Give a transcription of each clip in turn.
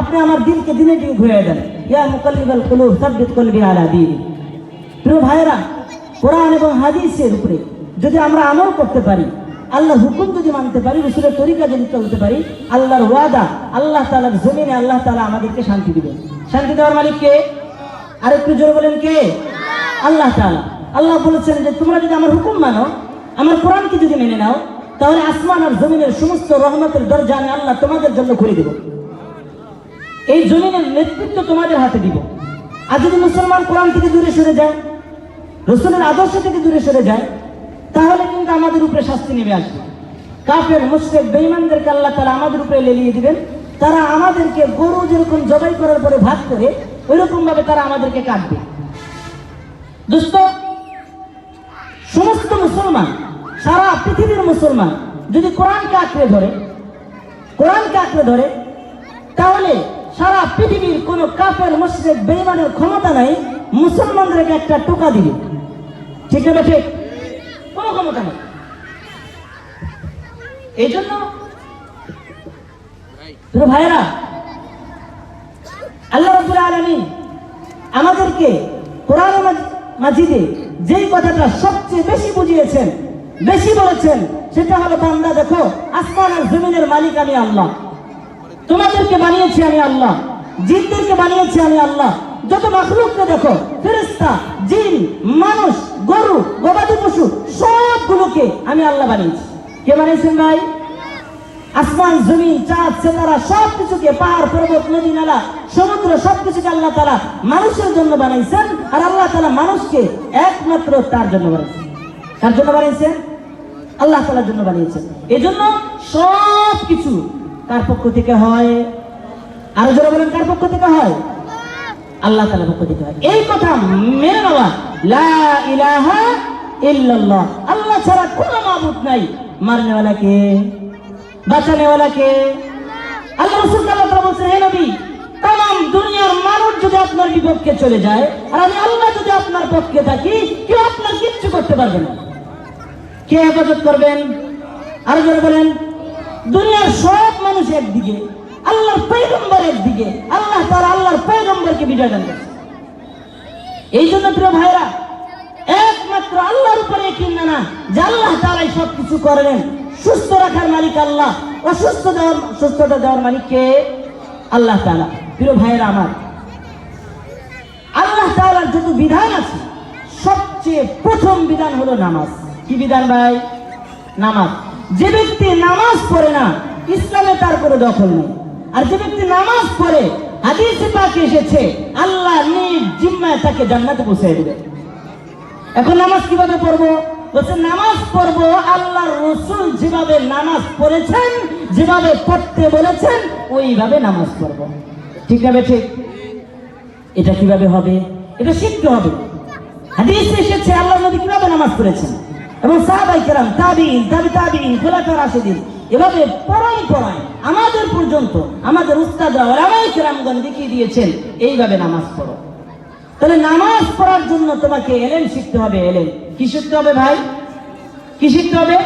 আপনি আমার দিনকে দিনে দিনে ঘুরে দেন। ইয়া মুকাল্লিবাল কুলুব, সাব্বিত কলবি আলা দিন। প্রিয় ভাইরা কোরআন এবং হাদিসের উপরে যদি আমরা আমল করতে পারি, আল্লাহর হুকুম যদি মানতে পারি, রসুলের তরিকা যদি চলতে পারি, আল্লাহর ওয়াদা, আল্লাহ তালার জমিনে আল্লাহ তালা আমাদেরকে শান্তি দিবেন। শান্তি দেওয়ার মালিক কে? আর একটু জোরে বলেন কে? আল্লাহ তাআলা। আল্লাহ বলেছেন যে, তোমরা যদি আমার হুকুম মানো, আমার কোরআনকে যদি মেনে নাও, তাহলে আসমান আর জমিনের সমস্ত রহমতের দরজা আমি আল্লাহ তোমাদের জন্য খুলে দেব। এই জমিনের নেতৃত্ব তোমাদের হাতে দিব। আর যদি মুসলমান কোরআন থেকে দূরে সরে যায়, রসুলের আদর্শ থেকে দূরে সরে যায়, তাহলে কিন্তু আমাদের উপরে শাস্তি নেমে আসবে। কাফের মুসলিম বেইমানদেরকে আল্লাহ তারা আমাদের উপরে লেলিয়ে দিবেন। তারা আমাদেরকে গরু যেরকম জবাই করার পরে ভাগ করে ওইরকম ভাবে তারা আমাদেরকে কাটবে। সমস্ত মুসলমান, সারা পৃথিবীর মুসলমান যদি কোরআনকে আঁকড়ে ধরে, কোরআনকে আঁকড়ে ধরে সারা পৃথিবীর কোন কাফের মুসলিম বেইমানের ক্ষমতা নাই, মুসলমানদেরকে একটা টোকা দিবে। ঠিক না ঠিক কোনো ক্ষমতা নেই। এই জন্য ভাইয়েরা, আল্লাহ রব্বুল আলামিন আমাদেরকে কোরআন মাজ- মাজিদে যেই কথাটা সবচেয়ে বেশি বুঝিয়েছেন, বেশি বলেছেন, সেটা হলো বান্দা দেখো, আসমান আর জমিনের মালিক আমি আল্লাহ। তোমাদেরকে বানিয়েছি আমি আল্লাহ। জিনদেরকে বানিয়েছি আমি আল্লাহ। যত মাখলুককে দেখো, ফেরেশতা, জিন, মানুষ, গরু, গবাদি পশু, সবগুলোকে আমি আল্লাহ বানিয়েছি। কে বানিয়েছেন ভাই? আসমান, জমিন, চাঁদ সেতারা সব কিছুকে পাহাড়, পর্বত, নদী, নালা, সমুদ্র সব কিছুকে আল্লাহ তালা মানুষের জন্য বানাইছেন আর আল্লাহ তালা মানুষকে একমাত্র তার জন্য বানাইছেন। কার জন্য বানিয়েছেন আল্লাহ তালার জন্য বানিয়েছেন। এই জন্য সব কিছু কার পক্ষ থেকে হয়? আরও যারা বলেন, কার পক্ষ থেকে হয়? আল্লাহ তালার পক্ষ থেকে হয়। এই কথা মেনে নেওয়া। লা ইলাহা ইল্লাল্লাহ। আল্লাহ ছাড়া কোনো মাবুদ নাই। মারনেওয়ালা কে বাঁচানেওয়ালা কে আল্লাহ রসুল আল্লাহ তাআলা বলছেন, হে নবী তাম দুনিয়ার মানুষ যদি আপনার বিপক্ষে চলে যায়, আর আমি আল্লাহ যদি আপনার পক্ষে থাকি, কেউ আপনার কিচ্ছু করতে পারবে না। কে হেফাজত করবেন? আরও যারা বলেন দুনিয়ার সব মানুষ একদিকে, আল্লাহর পৈগম্বর একদিকে, আল্লাহ তারা আল্লাহর পৈগম্বরকে বিজয় দান করেছে। এই জন্য প্রিয় ভাইরা একমাত্র আল্লাহর উপরে কিনা না যে আল্লাহ তারাই সব কিছু করলেন সুস্থ রাখার মালিক আল্লাহ, অসুস্থ দেওয়ার, সুস্থতা দেওয়ার মালিক কে? আল্লাহ তাআলা। প্রিয় ভাইরা আমার, আল্লাহ তাআলার যত বিধান আছে, সবচেয়ে প্রথম বিধান হলো নামাজ। কি বিধান ভাই? নামাজ। যে ব্যক্তি নামাজ পড়ে না, ইসলামে তার কোনো দখল নেই। আর যে ব্যক্তি নামাজ পড়ে, হাদিসে পাকে এসেছে, আল্লাহ নিজ জিম্মায় তাকে জান্নাতে পৌঁছে দেবে। এখন নামাজ কীভাবে পড়ব? বলছে, নামাজ পড়ব আল্লাহর রসুল যেভাবে নামাজ পড়েছেন, যেভাবে পড়তে বলেছেন, ওইভাবে নামাজ পড়ব। ঠিক হবে ঠিক এটা কীভাবে হবে? এটা শিখতে হবে। হাদিস এসেছে আল্লাহ নবী কীভাবে নামাজ পড়েছেন? এবং সাহাবাই কেরাম তাবিন তাবি তাবিন খোলাফা রাশিদিন, এভাবে পরম্পরায় আমাদের পর্যন্ত আমাদের উস্তাদরা ওলামাই কেরামগণ দেখিয়ে দিয়েছেন, এইভাবে নামাজ পড়ো। তাহলে নামাজ পড়ার জন্য তোমাকে এলেন শিখতে হবে এলেন কি শিখতে হবে ভাই? কি শিখতে হবে?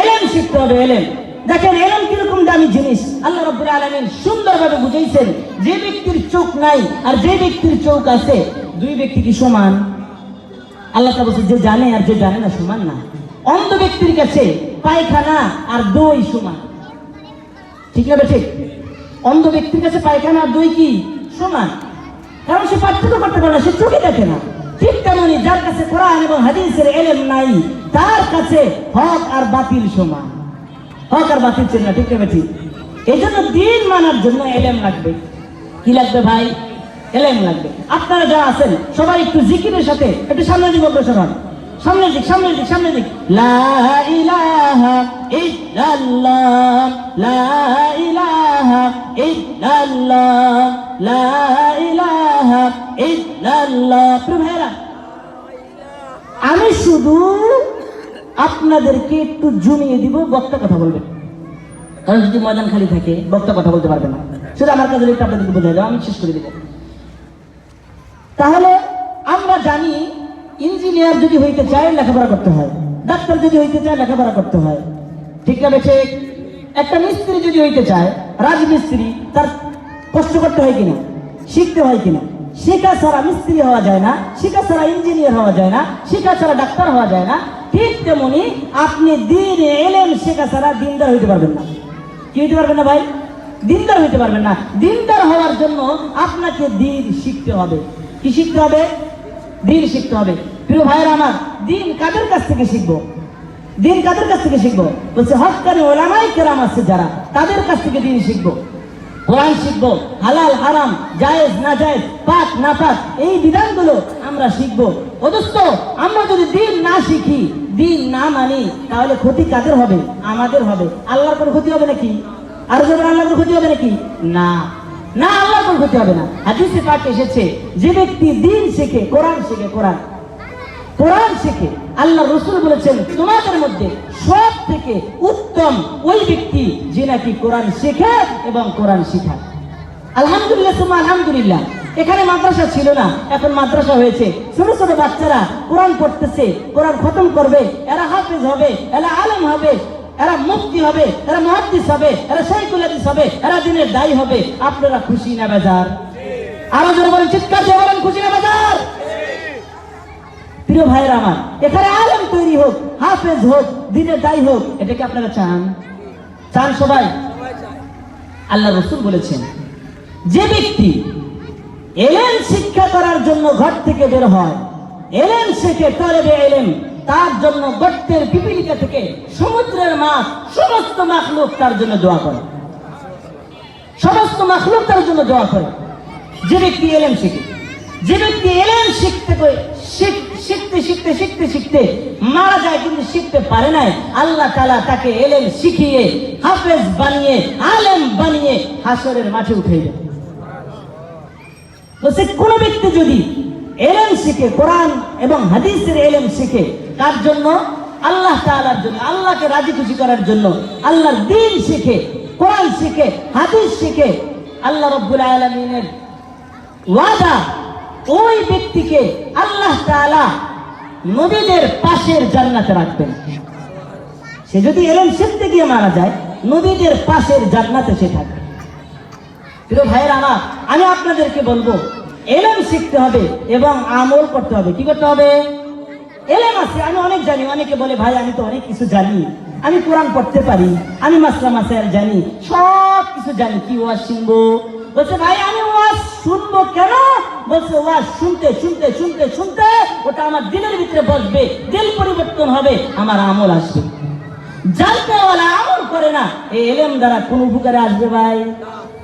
এলেন শিখতে হবে এলেন দেখেন এলেন কীরকম দামি জিনিস। আল্লাহ রব্বুল আলমিন সুন্দরভাবে বুঝেছেন যে ব্যক্তির চোখ নাই আর যে ব্যক্তির চোখ আছে, দুই ব্যক্তি কি সমান? আল্লাহ তা বলছে, যে জানে আর যে জানে না, সমান না। অন্ধ ব্যক্তির কাছে পায়খানা আর দই সমান। ঠিক আছে ঠিক অন্ধ ব্যক্তির কাছে পায়খানা আর দই কি? সমান। কারণ সে পার্থক্য করতে পারে না, সে চোখে দেখে না। ঠিক তেমনি যার কাছে কোরআন এবং হাদিসের এলেম নাই, তার কাছে হক আর বাতিল সমান। হক আর বাতিল চেন না, ঠিক আছে ঠিক এই জন্য দিন মানার জন্য এলেম লাগবে। কি লাগবে ভাই? এলেম লাগবে। আপনারা যারা আছেন, সবাই একটু জিকিরের সাথে একটু সামনে দিক অগ্রসর হন। সামনে দিক সামনে দিক সামনে দিক। আমি শুধু আপনাদেরকে একটু জমিয়ে দিব, বক্তা কথা বলবেন কারণ যদি ময়দান খালি থাকে, বক্তা কথা বলতে পারবে না। শুধু আমার কাছে একটু আপনাদেরকে বোঝাই দাও, আমি শেষ করে দেবো। তাহলে আমরা জানি ইঞ্জিনিয়ার যদি হইতে চায় লেখাপড়া করতে হয়, ডাক্তার যদি হইতে চায় লেখাপড়া করতে হয়। ঠিক না বেছে একটা মিস্ত্রি যদি হইতে চায়, রাজমিস্ত্রি, তার কষ্ট করতে হয় কিনা, শিখতে হয় কিনা? শেখা ছাড়া মিস্ত্রি হওয়া যায় না, শেখা ছাড়া ইঞ্জিনিয়ার হওয়া যায় না, শেখা ছাড়া ডাক্তার হওয়া যায় না। ঠিক তেমনি আপনি দিন এলেন, শেখা ছাড়া দিনদার হইতে পারবেন না। কি হইতে পারবেন না ভাই? দিনদার হইতে পারবেন না। দিনদার হওয়ার জন্য আপনাকে দিন শিখতে হবে। কি শিখতে হবে? দিন শিখতে হবে। প্রিয় ভাইয়ের আমার, দিন কাদের কাছ থেকে শিখব? দিন কাদের কাছ থেকে শিখব? বলছে হকানি ওলামাই কেরাম আছে যারা, তাদের কাছ থেকে দিন শিখব। কোরআন শিখব, হালাল, হারাম, জায়েজ না জায়েজ পাক না পাক এই বিধানগুলো আমরা শিখব। অদস্ত আমরা যদি দিন না শিখি, দিন না মানি, তাহলে ক্ষতি কাদের হবে? আমাদের হবে। আল্লাহর কোনো ক্ষতি হবে নাকি? আর আল্লাহর ক্ষতি হবে নাকি? না। না, আল্লাহর কোনো ক্ষতি হবে না। হাদিসে পাক এসেছে, যে ব্যক্তি দিন শেখে, কোরআন শেখে, কোরআন। কোরআন শিখে। আল্লাহ রসুল বলেছেন, তোমাদের মধ্যে সব থেকে উত্তম ওই ব্যক্তি যে নাকি কোরআন শেখে এবং কোরআন শিখায়। আলহামদুলিল্লাহ সুমা আলহামদুলিল্লাহ। এখানে মাদ্রাসা ছিল না, এখন মাদ্রাসা হয়েছে। ছোট ছোট বাচ্চারা কোরআন পড়তেছে, কোরআন খতম করবে, এরা হাফিজ হবে, এরা আলম হবে। এরা মুক্তি হবে, এরা মহাদ্দিস হবে, এরা শাইকুল হাদিস হবে, এরা দিনের দায়ী হবে। আপনারা খুশি না বাজার? আরও জোরে বলেন, চিৎকার দিয়ে বলেন, খুশি না বাজার? প্রিয় ভাইয়ের আমার, এখানে আলেম তৈরি হোক, হাফেজ হোক, দিনের দায়ী হোক এটাকে আপনারা চান? চান সবাই? আল্লাহ রসুল বলেছেন, যে ব্যক্তি এলেন শিক্ষা করার জন্য ঘর থেকে বের হয় এলেন শেখে, তলেবে এলেন তার জন্য গর্তের পিপিলিকা থেকে সমুদ্রের মাছ, সমস্ত মাখলুক তার জন্য দোয়া করে। সমস্ত মাখলুক তার জন্য দোয়া করে। যে ব্যক্তি এলেন শিখে। যে ব্যক্তি এলেন শিখতে শিখতে শিখতে শিখতে শিখতে মারা যায় কিন্তু শিখতে পারে নাই। আল্লাহ তালা তাকে এলেন শিখিয়ে, হাফেজ বানিয়ে, আলেম বানিয়ে হাসরের মাঠে উঠে বলছে, কোন ব্যক্তি যদি এলেম শিখে, কোরআন এবং হাদিসের এলেম শিখে তার জন্য? আল্লাহ তাআলার জন্য। আল্লাহকে রাজি খুশি করার জন্য। আল্লাহর দিন শিখে, কোরআন শিখে, হাদিস শিখে আল্লাহ রব্বুল আলমিনের ওয়াদা ওই ব্যক্তিকে আল্লাহ তাআলা নদীদের পাশের জান্নাতে রাখবেন। সে যদি এলেম শিখতে গিয়ে মারা যায় নদীদের পাশের জান্নাতে সে থাকবে। প্রিয় ভাইয়ের আমার, আমি আপনাদেরকে বলব এলেম শিখতে হবে এবং আমল করতে হবে। কি করতে হবে? এলেম আছে, আমি অনেক জানি, অনেকে বলে, ভাই, আমি তো অনেক কিছু জানি। আমি কোরআন পড়তে পারি, আমি মাসলা মাসাইল জানি, সব কিছু জানি। কি ওয়াজ শুনব? বলছে, ভাই, আমি ওয়াজ শুনব কেন? বলছে, ওয়াজ শুনতে শুনতে শুনতে শুনতে ওটা আমার দিলের ভিতরে বসবে, দিল পরিবর্তন হবে, আমার আমল আসবে। জানতে আমল করে না, এই এলেম দ্বারা কোন উপকারে আসবে ভাই?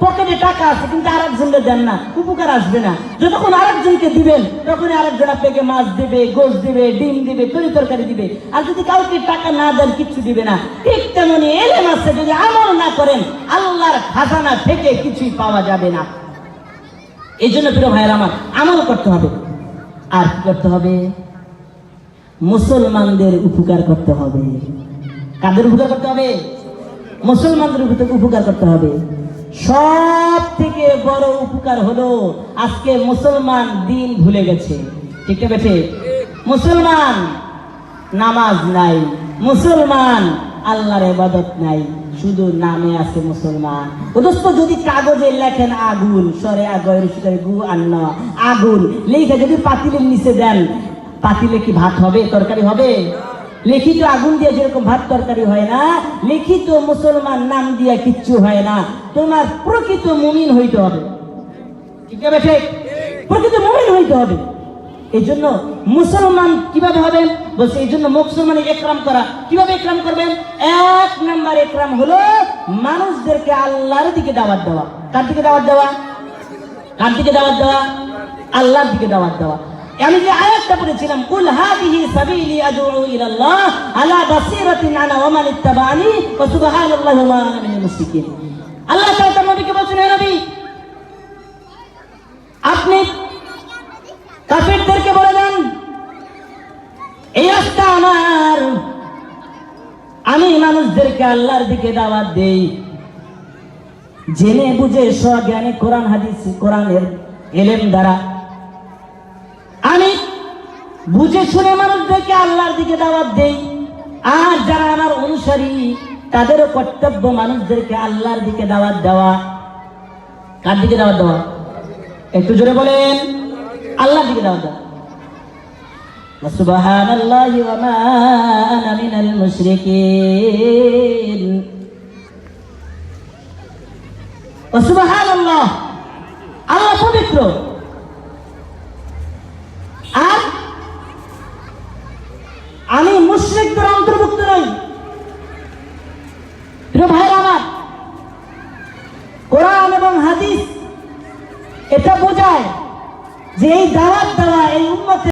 পকেটে টাকা আছে, কিন্তু আরেকজনকে দেন না, উপকার আসবে না। যতক্ষণ আরেকজনকে দিবেন তখন আরেকজন আপনাকে মাছ দিবে গোস দিবে, ডিম দিবে, তরি তরকারি দিবে। আর যদি কাউকে টাকা না দেন, কিচ্ছু দিবে না। ঠিক তেমনি এলেম আছে, যদি আমল না করেন, আল্লাহর খাজানা থেকে কিছুই পাওয়া যাবে না। এই জন্য প্রিয় ভাইয়ের আমার, আমল করতে হবে। আর কি করতে হবে? মুসলমানদের উপকার করতে হবে। কাদের উপকার করতে হবে? মুসলমানদের উপকার করতে হবে। সব থেকে বড় উপকার হলো আজকে মুসলমান দিন ভুলে গেছে। ঠিক আছে মুসলমান নামাজ নাই, মুসলমান আল্লাহর ইবাদত নাই, শুধু নামে আছে মুসলমান। দোস্ত, যদি কাগজে লেখেন আগুন সরে আগয়ের সুতরে গু আন্ন আগুন, লেখে যদি পাতিলের নিচে দেন, পাতিলে কি ভাত হবে, তরকারি হবে? লিখিত আগুন দিয়ে যেরকম ভাত তরকারি হয় না, লিখিত মুসলমান নাম দিয়ে কিচ্ছু হয় না। তোমার প্রকৃত মুমিন হইতে হবে। ঠিক আছে প্রকৃত মুমিন হইতে হবে। এই জন্য মুসলমান কীভাবে হবেন বলছে এই জন্য মুসলমানের একরাম করা। কীভাবে একরাম করবেন? এক নাম্বার একরাম হলো মানুষদেরকে আল্লাহর দিকে দাওয়াত দেওয়া। কার দিকে দাওয়াত দেওয়া? কার দিকে দাওয়াত দেওয়া? আল্লাহর দিকে দাওয়াত দেওয়া। আমি যে আয়াতটা পড়েছিলাম, কুল হাদিহি সাবিলি আদউ ইলাল্লাহ আলা বাসিরাতিন আনা ওয়া মান ইত্তাবানি ওয়া সুবহানাল্লাহি ওয়া আনা মিনাল মুশরিকিন। আল্লাহ তাআলা নবীকে বলছেন, হে নবী, আপনি কাফেরদেরকে বলে দেন, এই রাস্তা আমার। আমি মানুষদেরকে আল্লাহর দিকে দাওয়াত দেই। জেনে বুঝে স্বজ্ঞানে কোরআন হাদিস, কোরআনের এলেম দ্বারা বুঝে শুনে মানুষদেরকে আল্লাহর দিকে দাওয়াত দেই। আর যারা আমার অনুসারী, তাদেরও কর্তব্য মানুষদেরকে আল্লাহর দিকে দাওয়াত দেওয়া। কার দিকে দাওয়াত দেওয়া? একটু জোরে বলেন। আল্লাহর দিকে দাওয়াত দেওয়া। সুবহান আল্লাহ ওয়ামা আনা মিনাল মুশরিকিন। সুবহান আল্লাহ